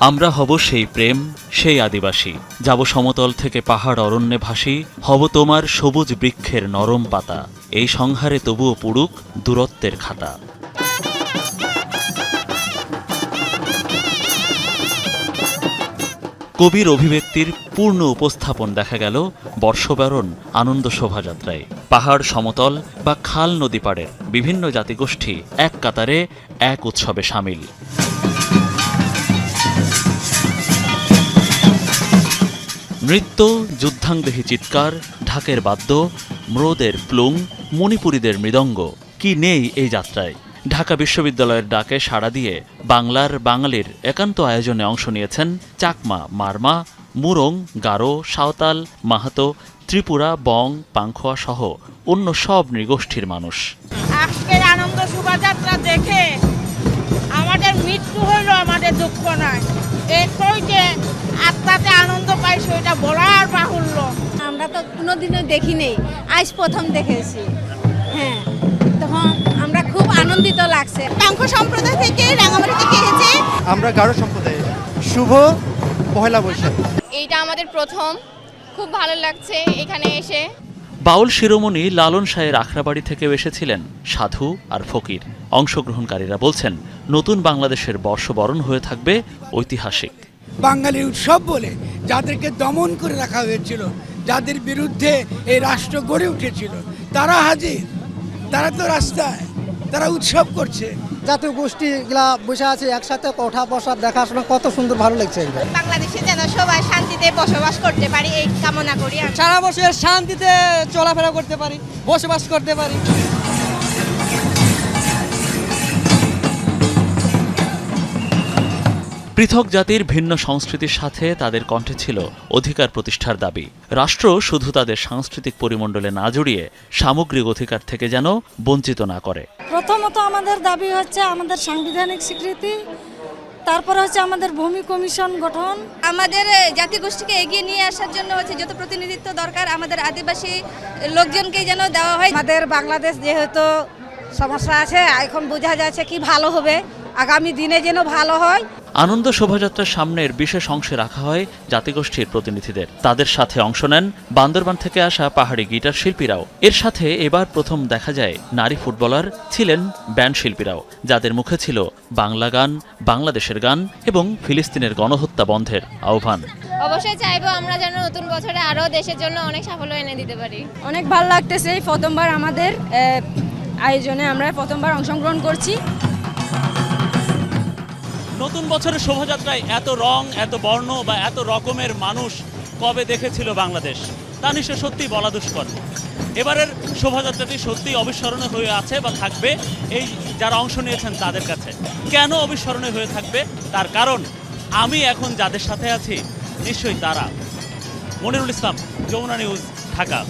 আমরা হব সেই প্রেম, সেই আদিবাসী। যাব সমতল থেকে পাহাড় অরণ্যে ভাসি, হব তোমার সবুজ বৃক্ষের নরম পাতা। এই সংহারে তবুও পুরুক দূরত্বের খাতা। কবির অভিব্যক্তির পূর্ণ উপস্থাপন দেখা গেল বর্ষবরণ আনন্দ শোভাযাত্রায়। পাহাড় সমতল বা খাল নদী পাড়ের বিভিন্ন জাতিগোষ্ঠী এক কাতারে এক উৎসবে সামিল। নৃত্য যুদ্ধাংদেহী চিৎকার, ঢাকের বাদ্য, ম্রোদের প্লুং, মণিপুরীদের মৃদঙ্গ। কি নেই এই যাত্রায়? ঢাকা বিশ্ববিদ্যালয়ের ডাকে সাড়া দিয়ে বাংলার বাঙালির একান্ত আয়োজনে অংশ নিয়েছেন চাকমা, মারমা, মুরং, গারো, সাঁওতাল, মাহাতো, ত্রিপুরা, বং, পাংখোয়া সহ অন্য সব নৃগোষ্ঠীর মানুষ। আজকের আনন্দ শোভাযাত্রা দেখে সেটা বলার বাহুল্য। আমরা তো কোনোদিনও দেখি নেই আজ প্রথম দেখেছি। হ্যাঁ তখন আমরা খুব আনন্দিত লাগছে। পাঙ্খ সম্প্রদায় থেকে রাঙামাটি থেকে এসেছে। আমরা গারো সম্প্রদায়ের শুভ পহেলা বৈশাখ। এইটা আমাদের প্রথম। খুব ভালো লাগছে এখানে এসে। বাউল শিরোমণি লালন শাহের আখড়াবাড়ি থেকে এসেছিলেন সাধু আর ফকির। অংশগ্রহণকারীরা বলছেন নতুন বাংলাদেশের বর্ষবরণ হয়ে থাকবে ঐতিহাসিক। বাঙালি উৎসব বলে যাদেরকে দমন করে রাখা হয়েছিল যাদের বিরুদ্ধে এই রাষ্ট্র গড়ে উঠেছিল তারা হাজির। তারা তো রাস্তায় তারা উৎসব করছে। জাতীয় গোষ্ঠীগুলা বসে আছে একসাথে ওঠা বসা দেখাশোনা কত সুন্দর ভালো লাগছে বাংলাদেশে যেন সবাই শান্তিতে বসবাস করতে পারি এই কামনা করি। সারা বছর শান্তিতে চলাফেরা করতে পারি বসবাস করতে পারি। পৃথক জাতির ভিন্ন সংস্কৃতির সাথে তাদের কণ্ঠে ছিল অধিকার প্রতিষ্ঠার দাবি। রাষ্ট্র শুধু তাদের সাংস্কৃতিক পরিমণ্ডলে না জড়িয়ে সামগ্রিক অধিকার থেকে যেন বঞ্চিত না করে। প্রথমত আমাদের দাবি হচ্ছে আমাদের সাংবিধানিক স্বীকৃতি তারপর হচ্ছে আমাদের ভূমি কমিশন গঠন। আমাদের জাতিগোষ্ঠীকে এগিয়ে নিয়ে আসার জন্য হচ্ছে যত প্রতিনিধিত্ব দরকার আমাদের আদিবাসী লোকজনকে যেন দেওয়া হয়। আমাদের বাংলাদেশ যেহেতু সমস্যা আছে এখন বোঝা যাচ্ছে কি ভালো হবে আগামী দিনে যেন ভালো হয়। আনন্দ শোভাযাত্রার সামনের বিশেষ অংশে রাখা হয় জাতিগোষ্ঠীর প্রতিনিধিদের। তাদের সাথে অংশ নেন বান্দরবান থেকে আসা পাহাড়ি গিটার শিল্পীরাও। এর সাথে এবার প্রথম দেখা যায় নারী ফুটবলার ছিলেন ব্যান্ড শিল্পীরাও যাদের মুখে ছিল বাংলা গান বাংলাদেশের গান এবং ফিলিস্তিনের গণহত্যা বন্ধের আহ্বান। অবশ্যই চাইব আমরা যেন নতুন বছরে আরও দেশের জন্য অনেক সাফল্য এনে দিতে পারি। অনেক ভালো লাগতেছে এই প্রথমবার আমাদের আয়োজনে আমরা প্রথমবার অংশগ্রহণ করছি। নতুন বছরের শোভাযাত্রায় এত রং, এত বর্ণ বা এত রকমের মানুষ কবে দেখেছিল বাংলাদেশ? তা নিশ্চয় সত্যি বলা দুষ্কর। এবারের শোভাযাত্রাটি সত্যি অবিস্মরণীয় হয়ে আছে বা থাকবে এই যারা অংশ নিয়েছেন তাদের কাছে। কেন অবিস্মরণীয় হয়ে থাকবে? তার কারণ আমি এখন যাদের সাথে আছি, নিশ্চয়ই তারা। মনিরুল ইসলাম, যমুনা নিউজ, ঢাকা।